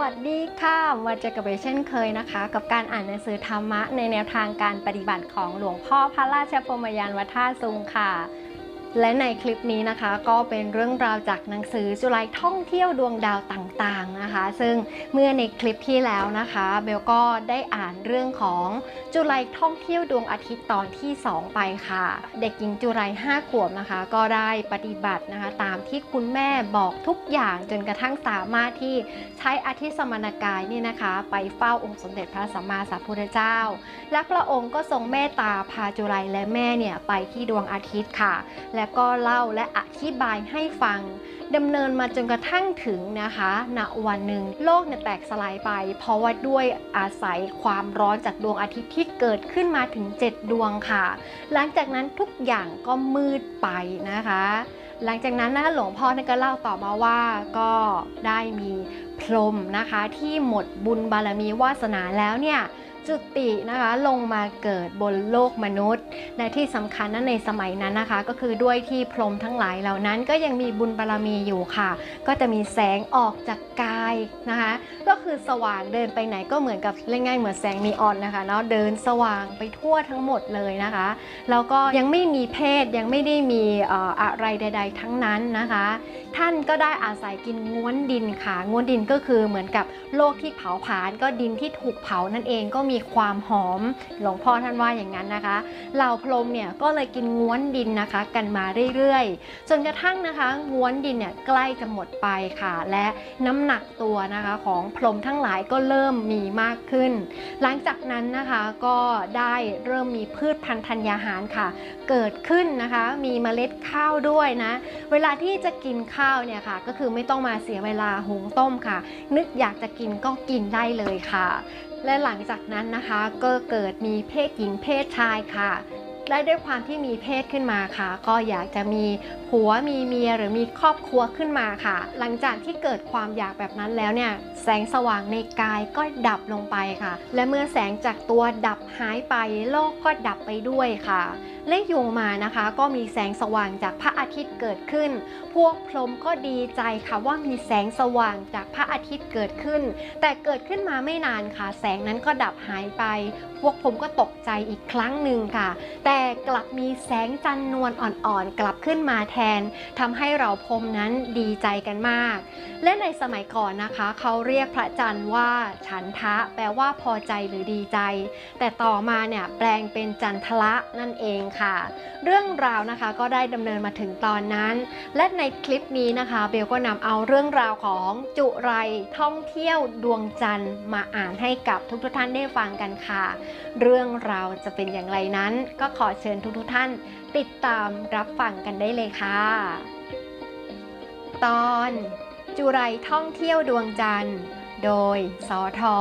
วัสดีค่ะมาเจอกับเบเช่นเคยนะคะ กับการอ่านหนังสือธรรมะในแนวทางการปฏิบัติของหลวงพ่อพระราชพรมยานวัฒนซุงค่ะ และในคลิปนี้นะคะก็เป็นเรื่องราวจากหนังสือจุลัยท่องเที่ยวดวงดาวต่างๆนะคะ ซึ่งเมื่อในคลิปที่แล้วนะคะเบลก็ได้อ่านเรื่องของจุลัยท่องเที่ยวดวงอาทิตย์ตอนที่ 2 ไปค่ะ เด็กหญิงจุลัย5ขวบนะคะ ก็ได้ปฏิบัตินะคะ ตามที่คุณแม่บอกทุกอย่างจนกระทั่งสามารถที่ใช้อาทิตย์สมณกายนี่นะคะ ไปเฝ้าองค์สมเด็จพระสัมมาสัมพุทธเจ้า และพระองค์ก็ทรงเมตตาพาจุลัยและแม่เนี่ยไปที่ดวงอาทิตย์ค่ะและก็เล่าและอธิบายให้ฟังดำเนินมาจนกระทั่งถึงนะคะณวันหนึ่งโลกเนี่ยแตกสลายไป เพราะว่าด้วยอาศัยความร้อนจากดวงอาทิตย์ที่เกิดขึ้นมาถึง 7 ดวงค่ะ หลังจากนั้นทุกอย่างก็มืดไปนะคะ หลังจากนั้นนะหลวงพ่อก็เล่าต่อมาว่าก็ได้มีพรหมนะคะที่หมดบุญบารมีวาสนาแล้วเนี่ย จุตินะคะลงมาเกิดบนโลกมนุษย์ และที่สำคัญนั้นในสมัยนั้นนะคะ ก็คือด้วยที่พรหมทั้งหลายเหล่านั้นก็ยังมีบุญบารมีอยู่ค่ะ ก็จะมีแสงออกจากกายนะคะ ก็คือสว่างเดินไปไหนก็เหมือนกับเล่นง่ายเหมือนแสงนีออนนะคะเนาะเดินสว่างไปทั่วทั้งหมดเลยนะคะแล้วก็ยังไม่มีเพศยังไม่ได้มีอออะไรใด ๆ ทั้งนั้นนะคะ ท่านก็ได้อาศัยกินง้วนดินค่ะง้วนดินก็คือเหมือนกับโลกที่เผาผลาญก็ดินที่ถูกเผานั่นเองก็มีความหอม หลวงพ่อท่านว่าอย่างนั้นนะคะเหล่าพรมเนี่ยก็เลยกินง้วนดินนะคะ กันมาเรื่อยๆ จนกระทั่งนะคะง้วนดินเนี่ยใกล้จะหมดไปค่ะ และน้ำหนักตัวนะคะของพรมทั้งหลายก็เริ่มมีมากขึ้น หลังจากนั้นนะคะก็ได้เริ่มมีพืชพันธุ์ธัญญาหารค่ะ เกิดขึ้นนะคะมีเมล็ดข้าวด้วยนะ เวลาที่จะกินข้าวเนี่ยค่ะ ก็คือไม่ต้องมาเสียเวลาหุงต้มค่ะ นึกอยากจะกินก็กินได้เลยค่ะ และหลังจากนั้นนะคะก็เกิดมีเพศหญิงเพศชายค่ะและด้วยความที่มีเพศขึ้นมาค่ะ ก็อยากจะมีผัวมีเมียหรือมีครอบครัวขึ้นมาค่ะ หลังจากที่เกิดความอยากแบบนั้นแล้วเนี่ยแสงสว่างในกายก็ดับลงไปค่ะ และเมื่อแสงจากตัวดับหายไปโลกก็ดับไปด้วยค่ะ และอยู่มานะคะ ก็มีแสงสว่างจากพระอาทิตย์เกิดขึ้น พวกพรหมก็ดีใจค่ะว่ามีแสงสว่างจากพระอาทิตย์เกิดขึ้น แต่เกิดขึ้นมาไม่นานค่ะ แสงนั้นก็ดับหายไป พวกผมก็ตกใจอีกครั้งหนึ่งค่ะ แต่กลับมีแสงจันทร์นวลอ่อนๆกลับขึ้นมาแทนทำให้เราพรหมนั้นดีใจกันมาก และในสมัยก่อนนะคะ เขาเรียกพระจันทร์ว่าฉันทะ แปลว่าพอใจหรือดีใจ แต่ต่อมาเนี่ยแปลงเป็นจันทละนั่นเองค่ะเรื่องราวนะคะก็ได้ดำเนินมาถึงตอนนั้น และในคลิปนี้นะคะเบลก็นำเอาเรื่องราวของจุไรท่องเที่ยวดวงจันทร์มาอ่านให้กับทุกๆท่านได้ฟังกันค่ะ เรื่องราวจะเป็นอย่างไรนั้น ก็ขอเชิญทุกๆท่าน ติดตามรับฟังกันได้เลยค่ะ ตอน จุไรท่องเที่ยวดวงจันทร์ โดยสอทอ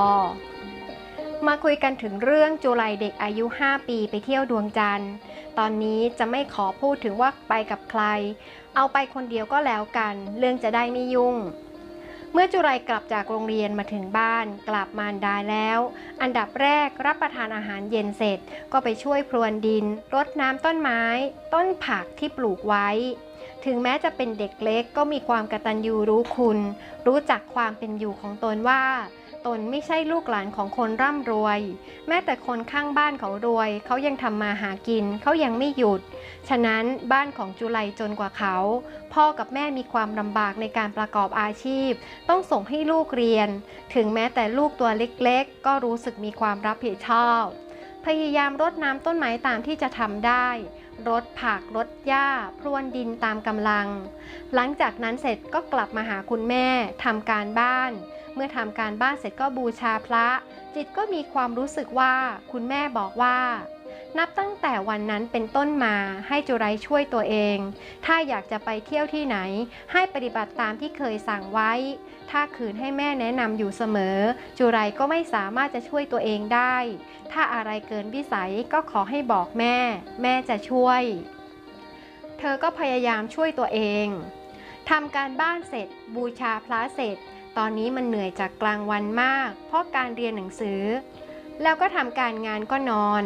มาคุยกันถึงเรื่องจุไรเด็กอายุ 5 ปีไปเที่ยวดวงจันทร์ ตอนนี้จะไม่ขอพูดถึงว่าไปกับใคร เอาไปคนเดียวก็แล้วกัน เรื่องจะได้ไม่ยุ่ง เมื่อจุไรกลับจากโรงเรียนมาถึงบ้าน กลับมารดาแล้ว อันดับแรกรับประทานอาหารเย็นเสร็จ ก็ไปช่วยพรวนดิน รดน้ำต้นไม้ ต้นผักที่ปลูกไว้ ถึงแม้จะเป็นเด็กเล็กก็มีความกระตัญญูรู้คุณ รู้จักความเป็นอยู่ของตนว่า ตนไม่ใช่ลูกหลานของคนร่ำรวย แม้แต่คนข้างบ้านเขารวย เขายังทำมาหากิน เขายังไม่หยุด ฉะนั้นบ้านของจุไลจนกว่าเขา พ่อกับแม่มีความลำบากในการประกอบอาชีพ ต้องส่งให้ลูกเรียน ถึงแม้แต่ลูกตัวเล็กๆ ก็รู้สึกมีความรับผิดชอบ พยายามรดน้ำต้นไม้ตามที่จะทำได้รดผักรดหญ้า พรวนดินตามกำลัง หลังจากนั้นเสร็จก็กลับมาหาคุณแม่ทำการบ้าน เมื่อทำการบ้านเสร็จก็บูชาพระ จิตก็มีความรู้สึกว่าคุณแม่บอกว่า นับตั้งแต่วันนั้นเป็นต้นมาให้จุไรช่วยตัวเอง ถ้าอยากจะไปเที่ยวที่ไหน ให้ปฏิบัติตามที่เคยสั่งไว้ ถ้าขืนให้แม่แนะนำอยู่เสมอ จุไรก็ไม่สามารถจะช่วยตัวเองได้ ถ้าอะไรเกินวิสัยก็ขอให้บอกแม่ แม่จะช่วย เธอก็พยายามช่วยตัวเองทำการบ้านเสร็จ บูชาพระเสร็จ ตอนนี้มันเหนื่อยจากกลางวันมาก เพราะการเรียนหนังสือ แล้วก็ทำการงานก็นอน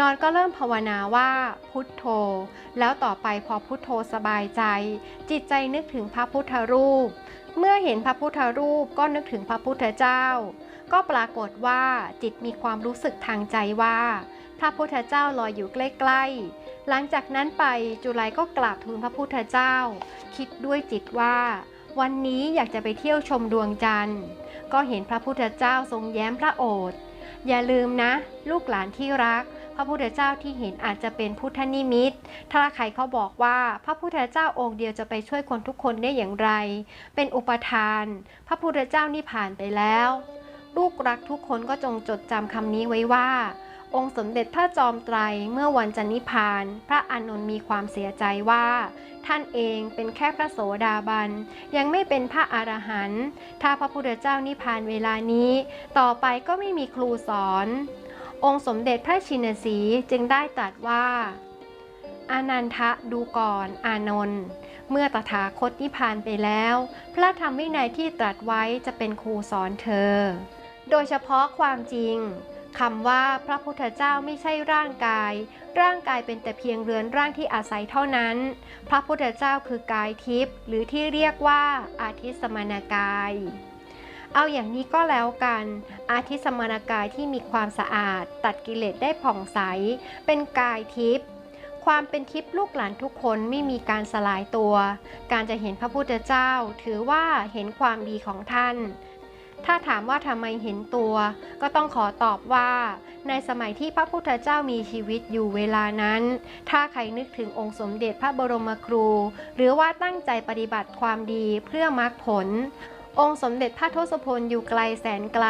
นอนก็เริ่มภาวนาว่าพุทโธ แล้วต่อไปพอพุทโธสบายใจ จิตใจนึกถึงพระพุทธรูป เมื่อเห็นพระพุทธรูปก็นึกถึงพระพุทธเจ้า ก็ปรากฏว่าจิตมีความรู้สึกทางใจว่า พระพุทธเจ้าลอยอยู่ใกล้ๆหลังจากนั้นไปจุไลก็กราบทูลพระพุทธเจ้า คิดด้วยจิตว่า วันนี้อยากจะไปเที่ยวชมดวงจันทร์ ก็เห็นพระพุทธเจ้าทรงแย้มพระโอษฐ์อย่าลืมนะ ลูกหลานที่รัก พระพุทธเจ้าที่เห็นอาจจะเป็นพุทธนิมิต ถ้าใครเขาบอกว่าพระพุทธเจ้าองค์เดียวจะไปช่วยคนทุกคนได้อย่างไร เป็นอุปทาน พระพุทธเจ้านี่ผ่านไปแล้ว ลูกรักทุกคนก็จงจดจำคำนี้ไว้ว่า องค์สมเด็จพระจอมไตรเมื่อวันจันนิพพาน พระอานนท์มีความเสียใจว่า ท่านเองเป็นแค่พระโสดาบัน ยังไม่เป็นพระอรหันต์ถ้าพระพุทธเจ้านิพพานเวลานี้ ต่อไปก็ไม่มีครูสอน องค์สมเด็จพระชินสีจึงได้ตรัสว่าอานันทะดูก่อน อานนท์เมื่อตถาคตนิพพานไปแล้ว พระธรรมวินัยที่ตรัสไว้จะเป็นครูสอนเธอ โดยเฉพาะความจริง คำว่าพระพุทธเจ้าไม่ใช่ร่างกาย ร่างกายเป็นแต่เพียงเรือนร่างที่อาศัยเท่านั้น พระพุทธเจ้าคือกายทิพย์หรือที่เรียกว่าอาทิสมานากาย เอาอย่างนี้ก็แล้วกัน อาทิสมานากายที่มีความสะอาด ตัดกิเลสได้ผ่องใส เป็นกายทิพย์ความเป็นทิพย์ลูกหลานทุกคนไม่มีการสลายตัว การจะเห็นพระพุทธเจ้าถือว่าเห็นความดีของท่าน ถ้าถามว่าทำไมเห็นตัว ก็ต้องขอตอบว่า ในสมัยที่พระพุทธเจ้ามีชีวิตอยู่เวลานั้น ถ้าใครนึกถึงองค์สมเด็จพระบรมครู หรือว่าตั้งใจปฏิบัติความดีเพื่อมรรคผล องค์สมเด็จพระทศพลอยู่ไกลแสนไกล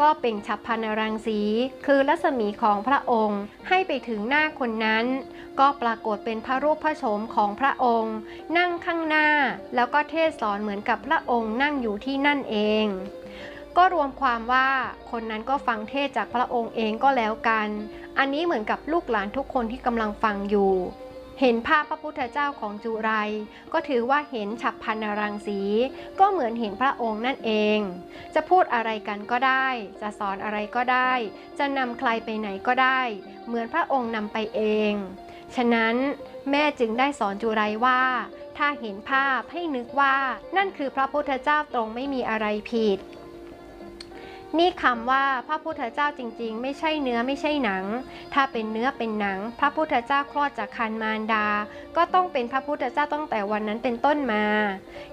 ก็เป่งฉับพันรังสี คือรัศมีของพระองค์ให้ไปถึงหน้าคนนั้น ก็ปรากฏเป็นพระรูปพระโฉมของพระองค์ นั่งข้างหน้า แล้วก็เทศสอนเหมือนกับพระองค์นั่งอยู่ที่นั่นเอง ก็รวมความว่าคนนั้นก็ฟังเทศจากพระองค์เองก็แล้วกัน อันนี้เหมือนกับลูกหลานทุกคนที่กำลังฟังอยู่ เห็นภาพพระพุทธเจ้าของจุไร ก็ถือว่าเห็นฉับพันรังสี ก็เหมือนเห็นพระองค์นั่นเอง จะพูดอะไรกันก็ได้ จะสอนอะไรก็ได้ จะนำใครไปไหนก็ได้ เหมือนพระองค์นำไปเอง ฉะนั้นแม่จึงได้สอนจุไรว่าถ้าเห็นภาพให้นึกว่านั่นคือพระพุทธเจ้าตรงไม่มีอะไรผิด นี่คำว่าพระพุทธเจ้าจริง ๆ ไม่ใช่เนื้อไม่ใช่หนัง ถ้าเป็นเนื้อเป็นหนัง พระพุทธเจ้าคลอดจากคันมารดา ก็ต้องเป็นพระพุทธเจ้าตั้งแต่วันนั้นเป็นต้นมา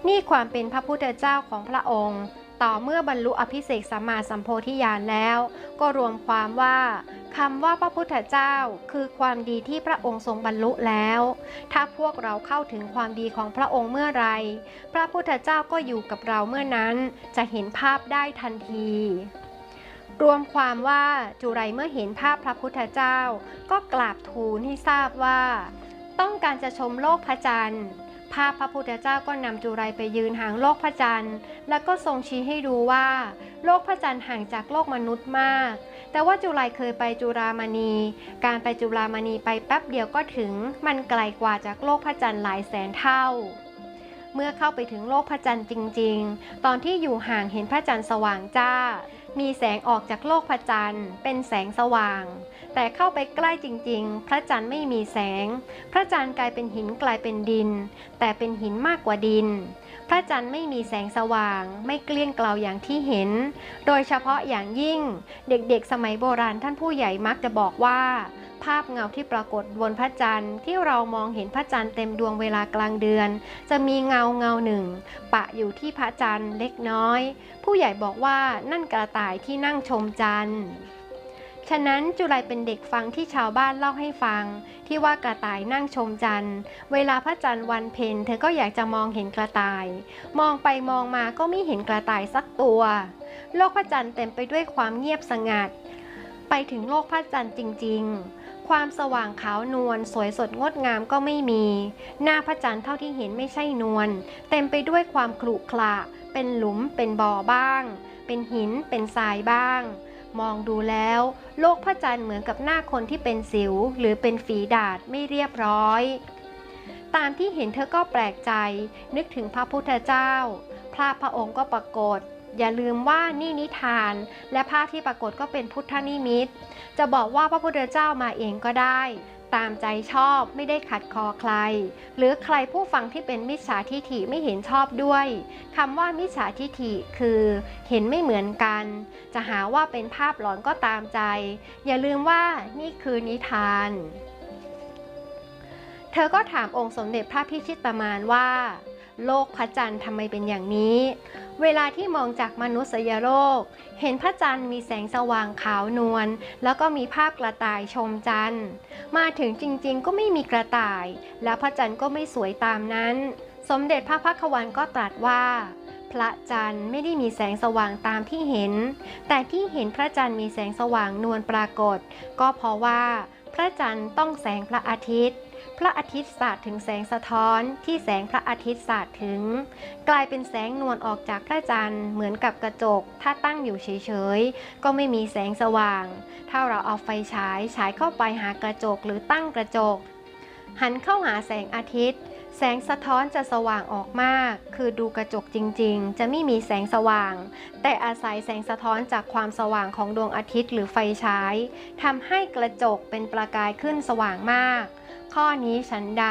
นี่ความเป็นพระพุทธเจ้าของพระองค์ ต่อเมื่อบรรลุอภิเษกสัมมาสัมโพธิญาณแล้ว ก็รวมความว่าคำว่าพระพุทธเจ้าคือความดีที่พระองค์ทรงบรรลุแล้ว ถ้าพวกเราเข้าถึงความดีของพระองค์เมื่อไร พระพุทธเจ้าก็อยู่กับเราเมื่อนั้นจะเห็นภาพได้ทันทีรวมความว่าจุไรเมื่อเห็นภาพพระพุทธเจ้า ก็กราบทูลให้ทราบว่า ต้องการจะชมโลกพระจันทร์ ภาพพระพุทธเจ้าก็นำจุไรไปยืนห่างโลกพระจันทร์ แล้วก็ทรงชี้ให้ดูว่า โลกพระจันทร์ห่างจากโลกมนุษย์มาก แต่ว่าจุไรเคยไปจุรามณี การไปจุรามณีไปแป๊บเดียวก็ถึง มันไกลกว่าจากโลกพระจันทร์หลายแสนเท่า เมื่อเข้าไปถึงโลกพระจันทร์จริง ๆ ตอนที่อยู่ห่างเห็นพระจันทร์สว่างจ้า มีแสงออกจากโลกพระจันทร์ เป็นแสงสว่าง แต่เข้าไปใกล้จริง ๆ พระจันทร์ไม่มีแสง พระจันทร์กลายเป็นหินกลายเป็นดิน แต่เป็นหินมากกว่าดิน ระจันทร์ไม่มีแสงสว่าง ไม่เกลี้ยงเกลาอย่างที่เห็น โดยเฉพาะอย่างยิ่ง เด็กๆ สมัยโบราณท่านผู้ใหญ่มักจะบอกว่า ภาพเงาที่ปรากฏบนพระจันทร์ที่เรามองเห็นพระจันทร์เต็มดวงเวลากลางเดือน จะมีเงาเงาหนึ่ง ปะอยู่ที่พระจันทร์เล็กน้อย ผู้ใหญ่บอกว่านั่นกระต่ายที่นั่งชมจันทร์ ฉะนั้นจุไรเป็นเด็กฟังที่ชาวบ้านเล่าให้ฟัง ที่ว่ากระต่ายนั่งชมจันทร์ เวลาพระจันทร์วันเพ็ญเธอก็อยากจะมองเห็นกระต่าย มองไปมองมาก็ไม่เห็นกระต่ายสักตัว โลกพระจันทร์เต็มไปด้วยความเงียบสงัด ไปถึงโลกพระจันทร์จริง ๆ ความสว่างขาวนวลสวยสดงดงามก็ไม่มี หน้าพระจันทร์เท่าที่เห็นไม่ใช่นวลเต็มไปด้วยความขรุขระเป็นหลุมเป็นบ่อบ้าง เป็นหินเป็นทรายบ้าง มองดูแล้ว โลกพระจันทร์เหมือนกับหน้าคนที่เป็นสิว หรือเป็นฝีดาดไม่เรียบร้อย ตามที่เห็นเธอก็แปลกใจ นึกถึงพระพุทธเจ้า พระพระองค์ก็ปรากฏ อย่าลืมว่านี่นิทาน และภาพที่ปรากฏก็เป็นพุทธนิมิต จะบอกว่าพระพุทธเจ้ามาเองก็ได้ ตามใจชอบไม่ได้ขัดคอใคร หรือใครผู้ฟังที่เป็นมิจฉาทิฐิไม่เห็นชอบด้วยคำว่ามิจฉาทิฐิคือเห็นไม่เหมือนกัน จะหาว่าเป็นภาพหลอนก็ตามใจ อย่าลืมว่านี่คือนิทาน เธอก็ถามองค์สมเด็จพระพิชิตมารว่า โลกพระจันทร์ทำไมเป็นอย่างนี้ เวลาที่มองจากมนุษยโลก เห็นพระจันทร์มีแสงสว่างขาวนวลแล้วก็มีภาพกระต่ายชมจันทร์ มาถึงจริงๆ ก็ไม่มีกระต่าย แล้วพระจันทร์ก็ไม่สวยตามนั้น สมเด็จพระพักวันก็ตรัสว่า พระจันทร์ไม่ได้มีแสงสว่างตามที่เห็น แต่ที่เห็นพระจันทร์มีแสงสว่างนวลปรากฏ ก็เพราะว่า พระจันทร์ต้องแสงพระอาทิตย์ ระอาทิตย์สาดถึงแสงสะท้อนที่แสงพระอาทิตย์สาดถึง กลายเป็นแสงนวลออกจากพระจันทร์เหมือนกับกระจก ถ้าตั้งอยู่เฉยๆ ก็ไม่มีแสงสว่าง ถ้าเราเอาไฟฉายฉายเข้าไปหากระจกหรือตั้งกระจก หันเข้าหาแสงอาทิตย์ แสงสะท้อนจะสว่างออกมาก คือดูกระจกจริงๆ จะไม่มีแสงสว่าง แต่อาศัยแสงสะท้อนจากความสว่างของดวงอาทิตย์หรือไฟฉายทำให้กระจกเป็นประกายขึ้นสว่างมาก ข้อนี้ฉันใด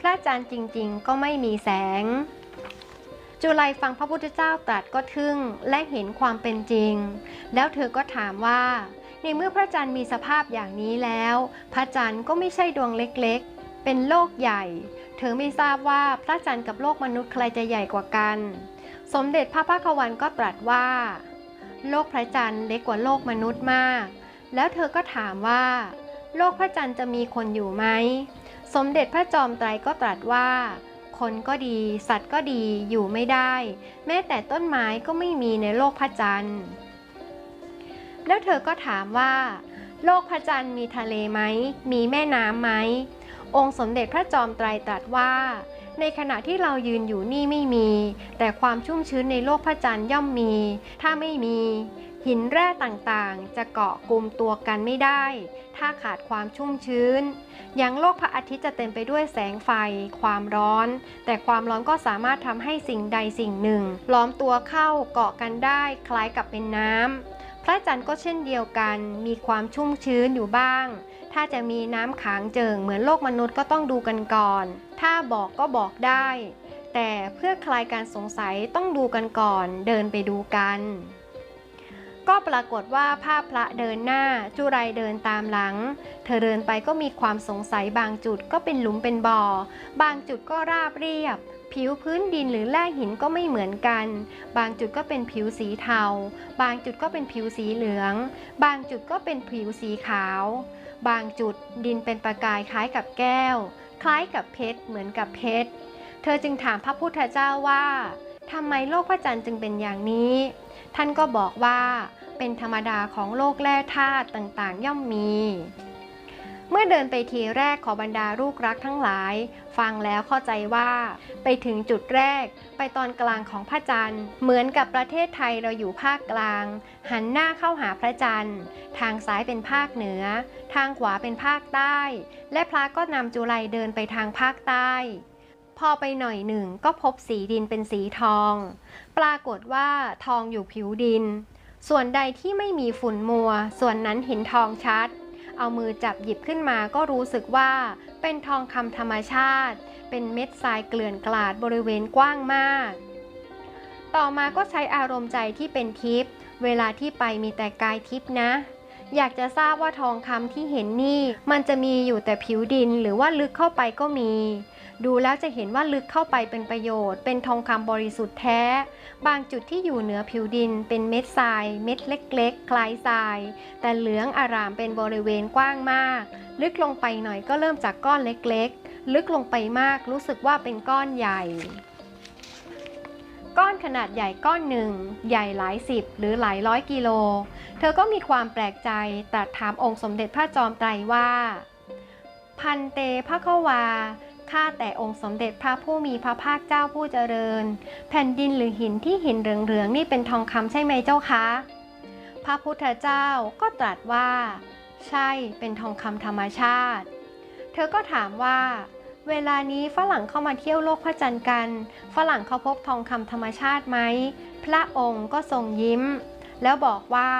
พระจันทร์จริงๆ ก็ไม่มีแสง จุลัยฟังพระพุทธเจ้าตรัสก็ทึ่งและเห็นความเป็นจริง แล้วเธอก็ถามว่า ในเมื่อพระจันทร์มีสภาพอย่างนี้แล้ว พระจันทร์ก็ไม่ใช่ดวงเล็กๆ เป็นโลกใหญ่ เธอไม่ทราบว่าพระจันทร์กับโลกมนุษย์ใครจะใหญ่กว่ากัน สมเด็จพระพักวันก็ตรัสว่า โลกพระจันทร์เล็กกว่าโลกมนุษย์มาก แล้วเธอก็ถามว่า โลกพระจันทร์จะมีคนอยู่ไหม สมเด็จพระจอมไตรก็ตรัสว่า คนก็ดี สัตว์ก็ดีอยู่ไม่ได้ แม้แต่ต้นไม้ก็ไม่มีในโลกพระจันทร์ แล้วเธอก็ถามว่า โลกพระจันทร์มีทะเลไหม มีแม่น้ำไหม องค์สมเด็จพระจอมไตรตรัสว่า ในขณะที่เรายืนอยู่นี่ไม่มี แต่ความชุ่มชื้นในโลกพระจันทร์ย่อมมี ถ้าไม่มี หินแร่ต่างๆ จะเกาะกลุ่มตัวกันไม่ได้ ถ้าขาดความชุ่มชื้น อย่างโลกพระอาทิตย์จะเต็มไปด้วยแสงไฟ ความร้อน แต่ความร้อนก็สามารถทำให้สิ่งใดสิ่งหนึ่ง ล้อมตัวเข้าเกาะกันได้ คล้ายกับเป็นน้ำพระจันทร์ก็เช่นเดียวกัน มีความชุ่มชื้นอยู่บ้าง ถ้าจะมีน้ำขังเจิงเหมือนโลกมนุษย์ก็ต้องดูกันก่อน ถ้าบอกก็บอกได้ แต่เพื่อคลายการสงสัยต้องดูกันก่อน เดินไปดูกัน ก็ปรากฏว่าภาพพระเดินหน้า จุไรเดินตามหลัง เธอเดินไปก็มีความสงสัยบางจุดก็เป็นหลุมเป็นบ่อ บางจุดก็ราบเรียบผิวพื้นดินหรือแร่หินก็ไม่เหมือนกัน บางจุดก็เป็นผิวสีเทา บางจุดก็เป็นผิวสีเหลือง บางจุดก็เป็นผิวสีขาว บางจุดดินเป็นประกายคล้ายกับแก้ว คล้ายกับเพชรเหมือนกับเพชร เธอจึงถามพระพุทธเจ้าว่าทำไมโลกพระจันทร์จึงเป็นอย่างนี้ ท่านก็บอกว่าเป็นธรรมดาของโลกแร่ธาตุต่างๆ ย่อมมี เมื่อเดินไปทีแรกขอบรรดาลูกรักทั้งหลาย ฟังแล้วเข้าใจว่า ไปถึงจุดแรก ไปตอนกลางของพระจันทร์ เหมือนกับประเทศไทยเราอยู่ภาคกลาง หันหน้าเข้าหาพระจันทร์ ทางซ้ายเป็นภาคเหนือ ทางขวาเป็นภาคใต้ และพระก็นำจุไลเดินไปทางภาคใต้พอไปหน่อยหนึ่งก็พบสีดินเป็นสีทอง ปรากฏว่าทองอยู่ผิวดิน ส่วนใดที่ไม่มีฝุ่นมัว ส่วนนั้นเห็นทองชัด เอามือจับหยิบขึ้นมาก็รู้สึกว่าเป็นทองคำธรรมชาติ เป็นเม็ดทรายเกลื่อนกลาดบริเวณกว้างมาก ต่อมาก็ใช้อารมณ์ใจที่เป็นทิพย์เวลาที่ไปมีแต่กายทิพย์นะ อยากจะทราบว่าทองคำที่เห็นนี่ มันจะมีอยู่แต่ผิวดินหรือว่าลึกเข้าไปก็มี ดูแล้วจะเห็นว่าลึกเข้าไปเป็นประโยชน์ เป็นทองคำบริสุทธิ์แท้ บางจุดที่อยู่เหนือผิวดิน เป็นเม็ดทราย เม็ดเล็กๆ คล้ายทราย แต่เหลืองอารามเป็นบริเวณกว้างมาก ลึกลงไปหน่อยก็เริ่มจากก้อนเล็กๆ ลึกลงไปมากรู้สึกว่าเป็นก้อนใหญ่ ก้อนขนาดใหญ่ก้อนหนึ่ง ใหญ่หลายสิบหรือหลายร้อยกิโล เธอก็มีความแปลกใจตรัสถามองค์สมเด็จพระจอมไตรว่า พันเตพระควา ข้าแต่องค์สมเด็จพระผู้มีพระภาคเจ้าผู้เจริญ แผ่นดินหรือหินที่หินเหลืองๆนี่เป็นทองคำใช่ไหมเจ้าคะ พระพุทธเจ้าก็ตรัสว่า ใช่เป็นทองคำธรรมชาติ เธอก็ถามว่า เวลานี้ฝรั่งเข้ามาเที่ยวโลกพระจันทร์กัน ฝรั่งเขาพบทองคำธรรมชาติไหม พระองค์ก็ทรงยิ้ม แล้วบอกว่า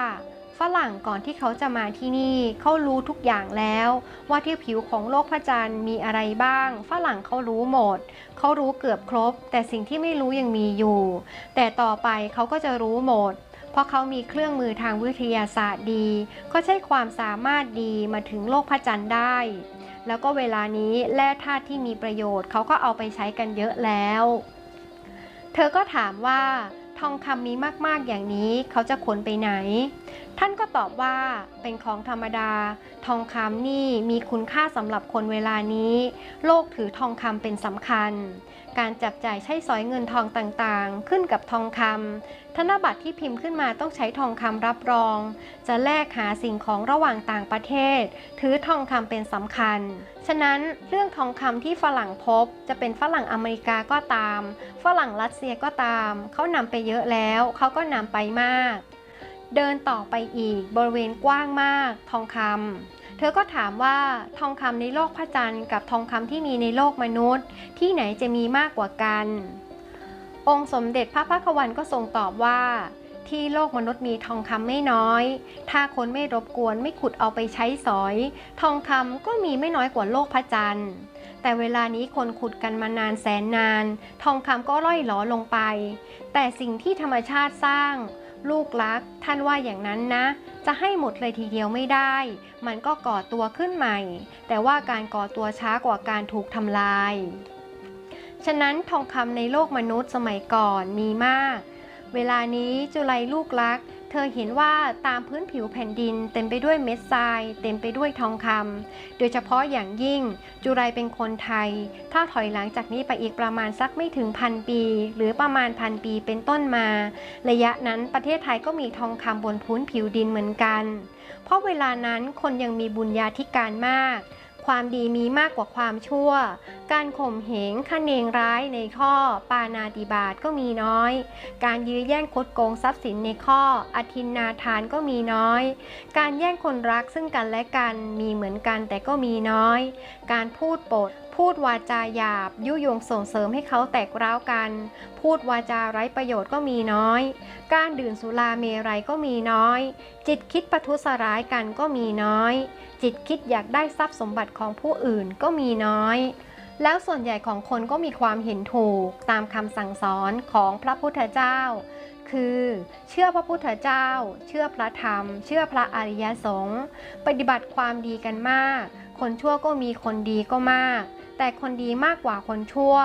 ฝรั่งก่อนที่เขาจะมาที่นี่เขารู้ทุกอย่างแล้ว ว่าที่ผิวของโลกพระจันทร์มีอะไรบ้าง ฝรั่งเขารู้หมด เขารู้เกือบครบ แต่สิ่งที่ไม่รู้ยังมีอยู่ แต่ต่อไปเขาก็จะรู้หมด เพราะเขามีเครื่องมือทางวิทยาศาสตร์ดีก็ใช้ความสามารถดีมาถึงโลกพระจันทร์ได้ แล้วก็เวลานี้แร่ธาตุที่มีประโยชน์เขาก็เอาไปใช้กันเยอะแล้ว เธอก็ถามว่าทองคำมีมากๆอย่างนี้เขาจะขนไปไหน ท่านก็ตอบว่าเป็นของธรรมดา ทองคำนี่มีคุณค่าสำหรับคนเวลานี้ โลกถือทองคำเป็นสำคัญ การจับจ่ายใช้สอยเงินทองต่างๆ ขึ้นกับทองคำธนบัตรที่พิมพ์ขึ้นมาต้องใช้ทองคำรับรอง จะแลกหาสิ่งของระหว่างต่างประเทศ ถือทองคำเป็นสำคัญ ฉะนั้นเรื่องทองคำที่ฝรั่งพบ จะเป็นฝรั่งอเมริกาก็ตาม ฝรั่งรัสเซียก็ตาม เขานำไปเยอะแล้ว เขาก็นำไปมาก เดินต่อไปอีกบริเวณกว้างมาก ทองคำเธอก็ถามว่าทองคำในโลกพระจันทร์กับทองคำที่มีในโลกมนุษย์ ที่ไหนจะมีมากกว่ากัน องค์สมเด็จพระพักวันก็ทรงตอบว่า ที่โลกมนุษย์มีทองคำไม่น้อย ถ้าคนไม่รบกวนไม่ขุดเอาไปใช้สอย ทองคำก็มีไม่น้อยกว่าโลกพระจันทร์แต่เวลานี้คนขุดกันมานานแสนนาน ทองคำก็ร่อยหลอลงไป แต่สิ่งที่ธรรมชาติสร้าง ลูกรัก ท่านว่าอย่างนั้นนะ จะให้หมดเลยทีเดียวไม่ได้ มันก็ก่อตัวขึ้นใหม่ แต่ว่าการก่อตัวช้ากว่าการถูกทำลาย ฉะนั้นทองคำในโลกมนุษย์สมัยก่อนมีมาก เวลานี้จุไรลูกรัก เธอเห็นว่าตามพื้นผิวแผ่นดินเต็มไปด้วยเม็ดทราย เต็มไปด้วยทองคำโดยเฉพาะอย่างยิ่งจุไรเป็นคนไทย ถ้าถอยหลังจากนี้ไปอีกประมาณสักไม่ถึงพันปี หรือประมาณพันปีเป็นต้นมา ระยะนั้นประเทศไทยก็มีทองคำบนพื้นผิวดินเหมือนกัน เพราะเวลานั้นคนยังมีบุญญาธิการมาก ความดีมีมากกว่าความชั่ว การข่มเหงขเนงร้ายในข้อ ปานาติบาตก็มีน้อย การยื้อแย่งคดโกงทรัพย์สินในข้อ อธินนาทานก็มีน้อย การแย่งคนรักซึ่งกันและกันมีเหมือนกันแต่ก็มีน้อย การพูดปดพูดวาจาหยาบยุยงส่งเสริมให้เขาแตกร้าวกัน พูดวาจาไร้ประโยชน์ก็มีน้อย การดื่มสุราเมรัยก็มีน้อย จิตคิดประทุษร้ายกันก็มีน้อย จิตคิดอยากได้ทรัพย์สมบัติของผู้อื่นก็มีน้อย แล้วส่วนใหญ่ของคนก็มีความเห็นถูกตามคำสั่งสอนของพระพุทธเจ้า คือเชื่อพระพุทธเจ้า เชื่อพระธรรม เชื่อพระอริยสงฆ์ปฏิบัติความดีกันมาก คนชั่วก็มีคนดีก็มาก แต่คนดีมากกว่าคนชั่ว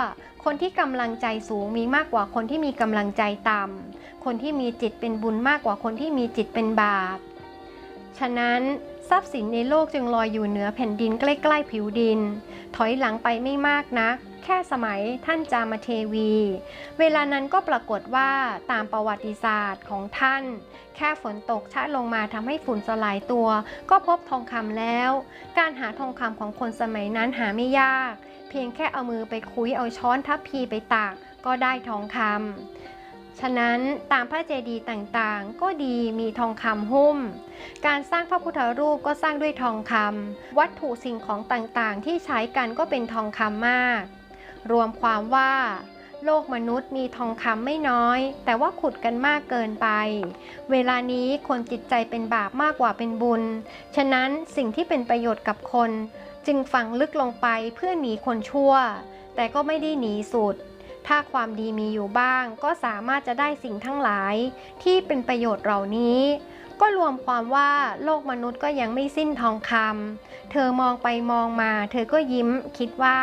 คนที่กำลังใจสูงมีมากกว่าคนที่มีกำลังใจต่ำคนที่มีจิตเป็นบุญมากกว่าคนที่มีจิตเป็นบาป ฉะนั้น ทรัพย์สินในโลกจึงลอยอยู่เหนือแผ่นดินใกล้ๆผิวดิน ถอยหลังไปไม่มากนัก แค่สมัยท่านจามเทวี เวลานั้นก็ปรากฏว่าตามประวัติศาสตร์ของท่าน แค่ฝนตกชะลงมาทำให้ฝุ่นสลายตัว ก็พบทองคำแล้ว การหาทองคำของคนสมัยนั้นหาไม่ยาก เพียงแค่เอามือไปคุยเอาช้อนทัพพีไปตักก็ได้ทองคำ ฉะนั้นตามพระเจดีย์ต่างๆ ก็ดีมีทองคำหุ้ม การสร้างพระพุทธรูปก็สร้างด้วยทองคำวัตถุสิ่งของต่างๆ ที่ใช้กันก็เป็นทองคำมาก รวมความว่าโลกมนุษย์มีทองคำไม่น้อย แต่ว่าขุดกันมากเกินไป เวลานี้คนจิตใจเป็นบาปมากกว่าเป็นบุญ ฉะนั้นสิ่งที่เป็นประโยชน์กับคน จึงฝังลึกลงไปเพื่อหนีคนชั่ว แต่ก็ไม่ได้หนีสุด ถ้าความดีมีอยู่บ้าง ก็สามารถจะได้สิ่งทั้งหลาย ที่เป็นประโยชน์เหล่านี้ ก็รวมความว่าโลกมนุษย์ก็ยังไม่สิ้นทองคำเธอมองไปมองมา เธอก็ยิ้มคิดว่า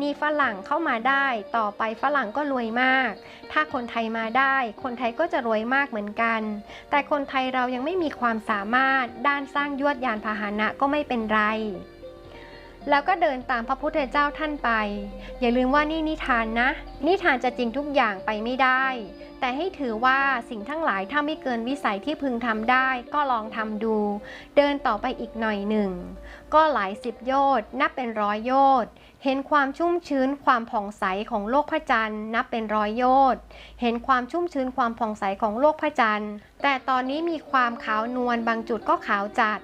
นี่ฝรั่งเข้ามาได้ ต่อไปฝรั่งก็รวยมาก ถ้าคนไทยมาได้ คนไทยก็จะรวยมากเหมือนกัน แต่คนไทยเรายังไม่มีความสามารถด้านสร้างยวดยานพาหนะก็ไม่เป็นไร แล้วก็เดินตามพระพุทธเจ้าท่านไป อย่าลืมว่านี่นิทานนะ นิทานจะจริงทุกอย่างไปไม่ได้ แต่ให้ถือว่าสิ่งทั้งหลายถ้าไม่เกินวิสัยที่พึงทำได้ก็ลองทำดู เดินต่อไปอีกหน่อยหนึ่ง ก็หลายสิบโยชน์นับเป็นร้อยโยชน์เห็นความชุ่มชื้นความผ่องใสของโลกพระจันทร์นับเป็นร้อยโยชน์เห็นความชุ่มชื้นความผ่องใสของโลกพระจันทร์แต่ตอนนี้มีความขาวนวลบางจุดก็ขาวจัด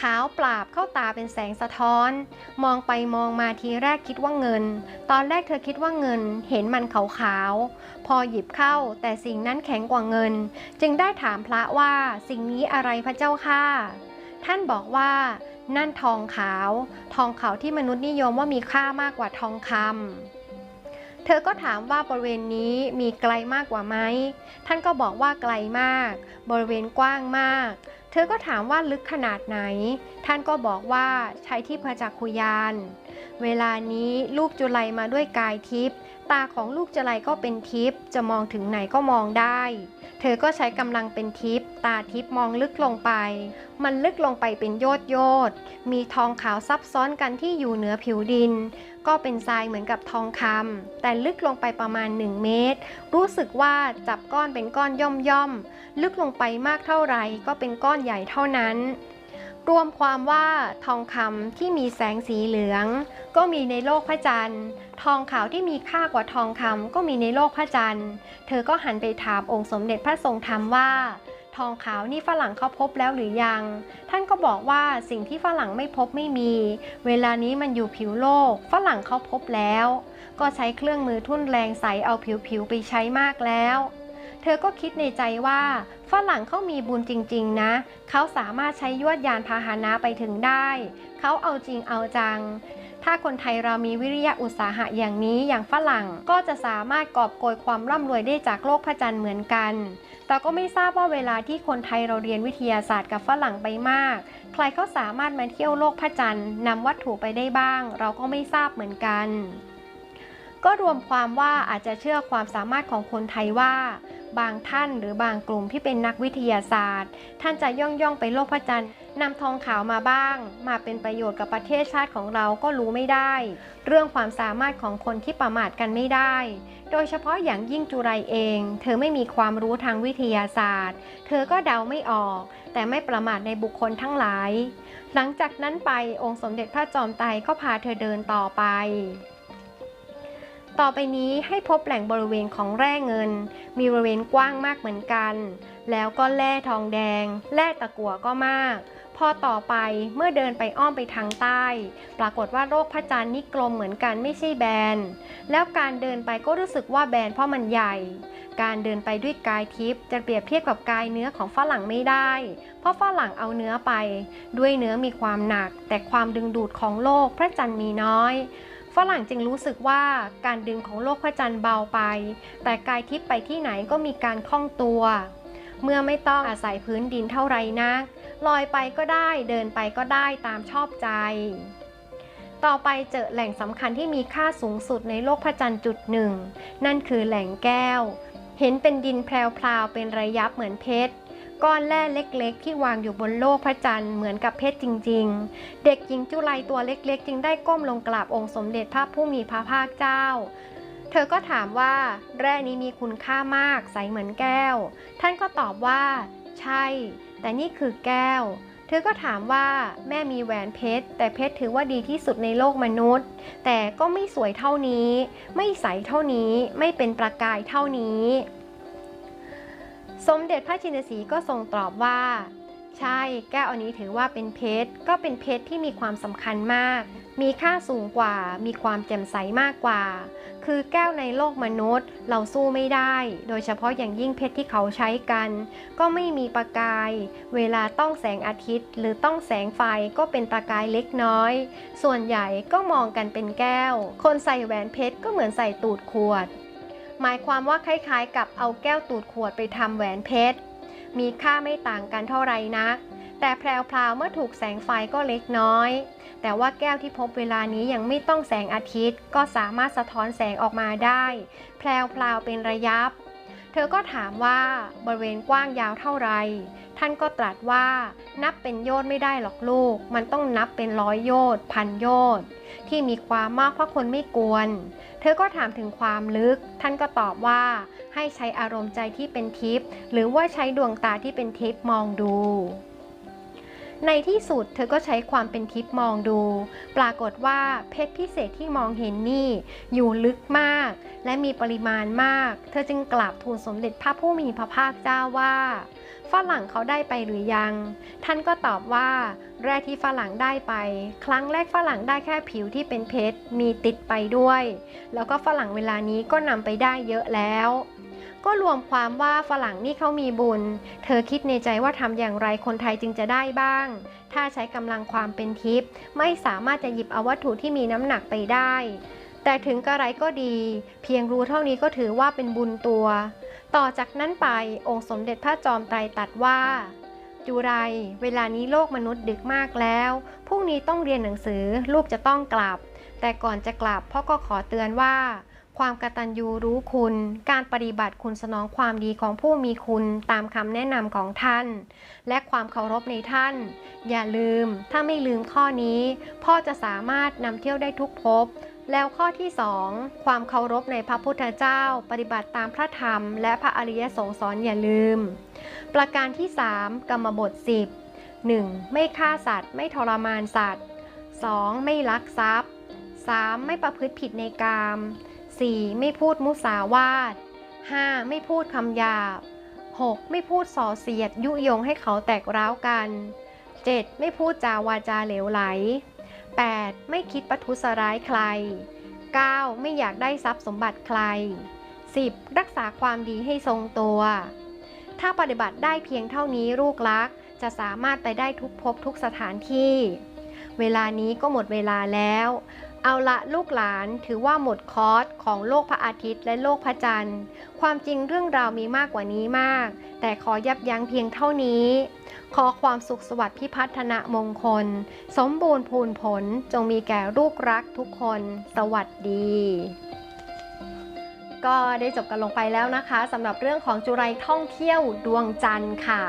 ขาวปราบเข้าตาเป็นแสงสะท้อน มองไปมองมาทีแรกคิดว่าเงิน ตอนแรกเธอคิดว่าเงิน เห็นมันขาวๆ พอหยิบเข้า แต่สิ่งนั้นแข็งกว่าเงิน จึงได้ถามพระว่าสิ่งนี้อะไรพระเจ้าค่ะ ท่านบอกว่า นั่นทองขาว ทองขาวที่มนุษย์นิยมว่ามีค่ามากกว่าทองคำเธอก็ถามว่าบริเวณนี้มีไกลมากกว่าไหม ท่านก็บอกว่าไกลมาก บริเวณกว้างมาก ธอก็ถามว่าลึกขนาดไหน ท่านก็บอกว่าใช้ที่พระจักขุยาน เวลานี้ลูกจุไลมาด้วยกายทิพย์ ตาของลูกจุไลก็เป็นทิพย์จะมองถึงไหนก็มองได้ เธอก็ใช้กำลังเป็นทิพย์ตาทิพย์มองลึกลงไป มันลึกลงไปเป็นโยดโยดมีทองขาวซับซ้อนกันที่อยู่เหนือผิวดิน ก็เป็นทรายเหมือนกับทองคำแต่ลึกลงไปประมาณ 1 เมตร รู้สึกว่าจับก้อนเป็นก้อนย่อมย่อมลึกลงไปมากเท่าไหร่ก็เป็นก้อนใหญ่เท่านั้น รวมความว่าทองคำที่มีแสงสีเหลือง ก็มีในโลกพระจันทร์ ทองขาวที่มีค่ากว่าทองคำก็มีในโลกพระจันทร์ เธอก็หันไปถามองค์สมเด็จพระทรงธรรมว่า ทองขาวนี่ฝรั่งเขาพบแล้วหรือยัง ท่านก็บอกว่าสิ่งที่ฝรั่งไม่พบไม่มี เวลานี้มันอยู่ผิวโลก ฝรั่งเขาพบแล้ว ก็ใช้เครื่องมือทุ่นแรงใสเอาผิวๆไปใช้มากแล้ว ธอก็คิดในใจว่าฝรั่งเขามีบุญจริงๆนะ เขาสามารถใช้ยวดยานพาหนะไปถึงได้ เขาเอาจริงเอาจัง ถ้าคนไทยเรามีวิริยะอุตสาหะอย่างนี้อย่างฝรั่งก็จะสามารถกอบโกยความร่ำรวยได้จากโลกพระจันทร์เหมือนกัน แต่ก็ไม่ทราบว่าเวลาที่คนไทยเราเรียนวิทยาศาสตร์กับฝรั่งไปมาก ใครเขาสามารถมาเที่ยวโลกพระจันทร์นำวัตถุไปได้บ้าง เราก็ไม่ทราบเหมือนกัน ก็รวมความว่าอาจจะเชื่อความสามารถของคนไทยว่า บางท่านหรือบางกลุ่มที่เป็นนักวิทยาศาสตร์ ท่านจะย่องย่องไปโลกพระจันทร์นำทองขาวมาบ้าง มาเป็นประโยชน์กับประเทศชาติของเราก็รู้ไม่ได้ เรื่องความสามารถของคนที่ประมาทกันไม่ได้ โดยเฉพาะอย่างยิ่งจุไรเอง เธอไม่มีความรู้ทางวิทยาศาสตร์ เธอก็เดาไม่ออก แต่ไม่ประมาทในบุคคลทั้งหลาย หลังจากนั้นไปองค์สมเด็จพระจอมไตรก็พาเธอเดินต่อไป ต่อไปนี้ให้พบแหล่งบริเวณของแร่เงิน มีบริเวณกว้างมากเหมือนกัน แล้วก็แร่ทองแดง แร่ตะกั่วก็มาก พอต่อไปเมื่อเดินไปอ้อมไปทางใต้ ปรากฏว่าโลกพระจันทร์นี่กลมเหมือนกันไม่ใช่แบน แล้วการเดินไปก็รู้สึกว่าแบนเพราะมันใหญ่ การเดินไปด้วยกายทิพย์จะเปรียบเทียบกับกายเนื้อของฝรั่งไม่ได้ เพราะฝรั่งเอาเนื้อไป ด้วยเนื้อมีความหนัก แต่ความดึงดูดของโลกพระจันทร์มีน้อย ฝรั่งจึงรู้สึกว่าการดึงของโลกพระจันทร์เบาไป แต่กายทิพย์ไปที่ไหนก็มีการคล่องตัว เมื่อไม่ต้องอาศัยพื้นดินเท่าไรนักลอยไปก็ได้เดินไปก็ได้ตามชอบใจ ต่อไปเจอแหล่งสำคัญที่มีค่าสูงสุดในโลกพระจันทร์จุดหนึ่ง นั่นคือแหล่งแก้ว เห็นเป็นดินแพรวๆเป็นระยับเหมือนเพชร ก้อนแร่เล็กๆ ที่วางอยู่บนโลกพระจันทร์เหมือนกับเพชรจริง ๆ เด็กหญิงจุไลตัวเล็กๆ จึงได้ก้มลงกราบองค์สมเด็จพระผู้มีพระภาคเจ้า เธอก็ถามว่า แร่นี้มีคุณค่ามากใสเหมือนแก้ว ท่านก็ตอบว่า ใช่ แต่นี่คือแก้วเธอก็ถามว่าแม่มีแหวนเพชร แต่เพชรถือว่าดีที่สุดในโลกมนุษย์ แต่ก็ไม่สวยเท่านี้ ไม่ใสเท่านี้ ไม่เป็นประกายเท่านี้ สมเด็จพระจินสีก็ทรงตอบว่า ใช่แก้วอันนี้ถือว่าเป็นเพชร ก็เป็นเพชรที่มีความสำคัญมาก มีค่าสูงกว่า มีความแจ่มใสมากกว่า คือแก้วในโลกมนุษย์ เราสู้ไม่ได้ โดยเฉพาะอย่างยิ่งเพชรที่เขาใช้กัน ก็ไม่มีประกาย เวลาต้องแสงอาทิตย์ หรือต้องแสงไฟก็เป็นประกายเล็กน้อย ส่วนใหญ่ก็มองกันเป็นแก้ว คนใส่แหวนเพชรก็เหมือนใส่ตูดขวด หมายความว่าคล้ายๆ กับเอาแก้วตูดขวดไปทำแหวนเพชร มีค่าไม่ต่างกันเท่าไหร่นัก แต่แพรวๆเมื่อถูกแสงไฟก็เล็กน้อย แต่ว่าแก้วที่พบเวลานี้ยังไม่ต้องแสงอาทิตย์ ก็สามารถสะท้อนแสงออกมาได้ แพรวๆเป็นระยับ ธอก็ถามว่าบริเวณกว้างยาวเท่าไร ท่านก็ตรัสว่านับเป็นโยชน์ไม่ได้หรอกลูก มันต้องนับเป็นร้อยโยชน์พันโยชน์ที่มีความมากเพราะคนไม่กวน เธอก็ถามถึงความลึก ท่านก็ตอบว่าให้ใช้อารมณ์ใจที่เป็นทิพย์หรือว่าใช้ดวงตาที่เป็นทิพย์มองดู ในที่สุดเธอก็ใช้ความเป็นทิพย์มองดู ปรากฏว่าเพชรพิเศษที่มองเห็นนี่อยู่ลึกมาก และมีปริมาณมาก เธอจึงกราบทูลสมเด็จพระผู้มีพระภาคเจ้าว่าฝรั่งเขาได้ไปหรือยัง ท่านก็ตอบว่า แร่ที่ฝรั่งได้ไป ครั้งแรกฝรั่งได้แค่ผิวที่เป็นเพชรมีติดไปด้วย แล้วก็ฝรั่งเวลานี้ก็นำไปได้เยอะแล้ว ก็รวมความว่าฝรั่งนี่เขามีบุญ เธอคิดในใจว่าทำอย่างไรคนไทยจึงจะได้บ้าง ถ้าใช้กำลังความเป็นทิพย์ไม่สามารถจะหยิบเอาวัตถุที่มีน้ำหนักไปได้ แต่ถึงกระไรก็ดี เพียงรู้เท่านี้ก็ถือว่าเป็นบุญตัว ต่อจากนั้นไปองค์สมเด็จพระจอมไตรตรัสว่าจุไร เวลานี้โลกมนุษย์ดึกมากแล้ว พรุ่งนี้ต้องเรียนหนังสือ ลูกจะต้องกลับ แต่ก่อนจะกลับพ่อก็ขอเตือนว่า ความกตัญญูรู้คุณ การปฏิบัติคุณสนองความดีของผู้มีคุณตามคำแนะนำของท่าน และความเคารพในท่าน อย่าลืม ถ้าไม่ลืมข้อนี้ พ่อจะสามารถนำเที่ยวได้ทุกภพแล้วข้อที่ 2 ความเคารพในพระพุทธเจ้า ปฏิบัติตามพระธรรม และพระอริยสงฆ์สอนอย่าลืม ประการที่ 3 กรรมบท 10 1. ไม่ฆ่าสัตว์ ไม่ทรมานสัตว์ 2. ไม่ลักทรัพย์ 3. ไม่ประพฤติผิดในกาม 4. ไม่พูดมุสาวาท 5. ไม่พูดคำหยาบ 6. ไม่พูดส่อเสียดยุยงให้เขาแตกร้าวกัน 7. ไม่พูดจาวาจาเหลวไหล 8. ไม่คิดประทุษร้ายใคร 9. ไม่อยากได้ทรัพย์สมบัติใคร 10. รักษาความดีให้ทรงตัว ถ้าปฏิบัติได้เพียงเท่านี้ลูกรัก จะสามารถไปได้ทุกภพทุกสถานที่ เวลานี้ก็หมดเวลาแล้ว เอาละลูกหลานถือว่าหมดคอร์สของโลกพระอาทิตย์และโลกพระจันทร์ ความจริงเรื่องราวมีมากกว่านี้มาก แต่ขอยับยั้งเพียงเท่านี้ ขอความสุขสวัสดิ์พิพัฒนมงคล สมบูรณ์พูนผลจงมีแก่ลูกรักทุกคน สวัสดีก็ได้จบกันลงไปแล้วนะคะสำหรับเรื่องของจุไรท่องเที่ยวดวงจันทร์ค่ะ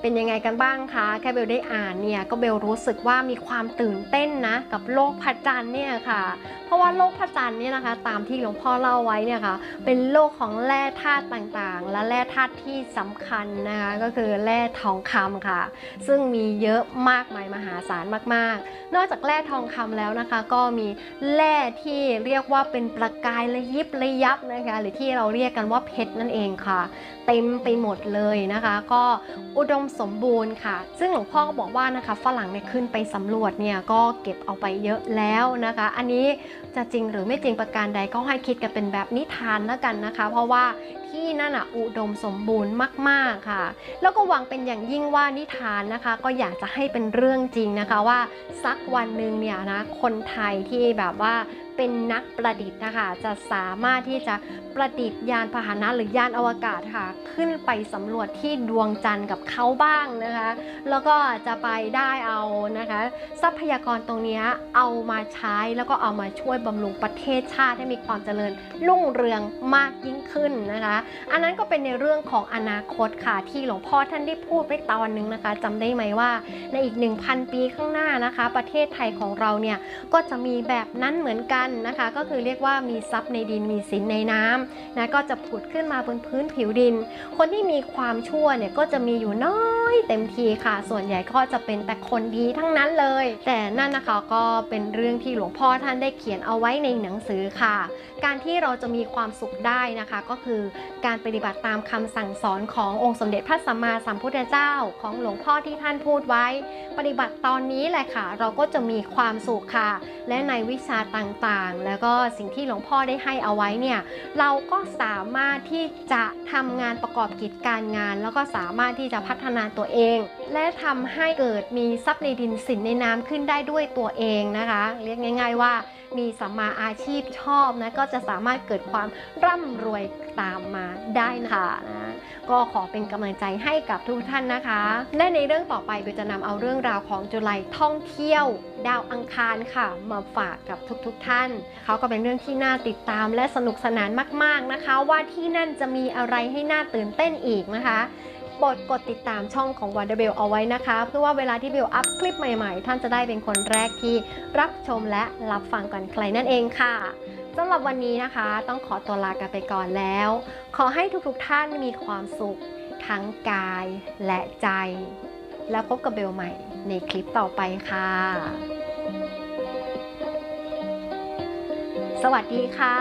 เป็นยังไงกันบ้างคะแค่เบลได้อ่านเนี่ยก็เบลรู้สึกว่ามีความตื่นเต้นนะกับโลกพระจันทร์เนี่ยค่ะ เพราะว่าโลกพระจันทร์เนี่ยนะคะ ตามที่หลวงพ่อเล่าไว้เนี่ยค่ะ เป็นโลกของแร่ธาตุต่างๆ และแร่ธาตุที่สำคัญนะคะก็คือแร่ทองคำค่ะ ซึ่งมีเยอะมากมายมหาศาลมากๆ นอกจากแร่ทองคำแล้วนะคะ ก็มีแร่ที่เรียกว่าเป็นประกายระยิบระยับนะคะหรือที่เราเรียกกันว่าเพชรนั่นเองค่ะ เต็มไปหมดเลยนะคะ ก็อุดมสมบูรณ์ค่ะ ซึ่งหลวงพ่อก็บอกว่านะคะฝรั่งเนี่ยขึ้นไปสำรวจเนี่ยก็เก็บเอาไปเยอะแล้วนะคะ อันนี้จะจริงหรือไม่จริงประการใดก็ให้คิดกันเป็นแบบนิทานแล้วกันนะคะ เพราะว่าทนั่นอะอุดมสมบูรณ์มาก ๆค่ะ แล้วก็หวังเป็นอย่างยิ่งว่านิทานนะคะ ก็อยากจะให้เป็นเรื่องจริงนะคะว่าสักวันหนึ่งเนี่ยนะคนไทยที่แบบว่าเป็นนักประดิษฐ์นะคะจะสามารถที่จะประดิษฐ์ยานพาหนะหรือยานอวกาศค่ะ ขึ้นไปสำรวจที่ดวงจันทร์กับเขาบ้างนะคะ แล้วก็จะไปได้เอานะคะ ทรัพยากรตรงนี้เอามาใช้แล้วก็เอามาช่วยบำรุงประเทศชาติให้มีความเจริญรุ่งเรืองมากยิ่งขึ้นนะคะอันนั้นก็เป็นในเรื่องของอนาคตค่ะที่หลวงพ่อท่านได้พูดไว้ตอนนึงนะคะจำได้ไหมว่าในอีก 1,000 ปีข้างหน้านะคะ ประเทศไทยของเราเนี่ยก็จะมีแบบนั้นเหมือนกันนะคะ ก็คือเรียกว่ามีทรัพย์ในดินมีสินในน้ำนะก็จะผุดขึ้นมาบนพื้นผิวดิน คนที่มีความชั่วเนี่ยก็จะมีอยู่น้อย เต็มทีค่ะ ส่วนใหญ่ก็จะเป็นแต่คนดีทั้งนั้นเลย แต่นั่นนะคะก็เป็นเรื่องที่หลวงพ่อท่านได้เขียนเอาไว้ในหนังสือค่ะ การที่เราจะมีความสุขได้นะคะ ก็คือการปฏิบัติตามคำสั่งสอนขององค์สมเด็จพระสัมมาสัมพุทธเจ้า ของหลวงพ่อที่ท่านพูดไว้ ปฏิบัติตอนนี้แหละค่ะ เราก็จะมีความสุขค่ะ และในวิชาต่างๆ แล้วก็สิ่งที่หลวงพ่อได้ให้เอาไว้เนี่ยเราก็สามารถที่จะทำงานประกอบกิจการงาน แล้วก็สามารถที่จะพัฒนาตัวเอง และทำให้เกิดมีทรัพย์ในดินสินในน้ำขึ้นได้ด้วยตัวเองนะคะ เรียกง่าย ๆ ว่ามีสัมมาอาชีพชอบนะก็จะสามารถเกิดความร่ำรวยตามมาได้ค่ะนะก็ขอเป็นกำลังใจให้กับทุกท่านนะคะ และในเรื่องต่อไปเบลจะนำเอาเรื่องราวของจุลัยท่องเที่ยว ดาวอังคารค่ะ มาฝากกับทุกๆทท่าน เขาก็เป็นเรื่องที่น่าติดตามและสนุกสนานมาก ๆนะคะ ว่าที่นั่นจะมีอะไรให้น่าตื่นเต้นอีกนะคะ ปรดกดติดตามช่องของ Wonder Bell เอาไว้นะคะ เพื่อว่าเวลาที่เบลอัพคลิปใหม่ๆ ท่านจะได้เป็นคนแรกที่รับชมและรับฟังก่อนใครนั่นเองค่ะสำหรับวันนี้นะคะ ต้องขอตัวลากันไปก่อนแล้ว ขอให้ทุกๆท่านมีความสุขทั้งกายและใจ แล้วพบกับเบลใหม่ในคลิปต่อไปค่ะ สวัสดีค่ะ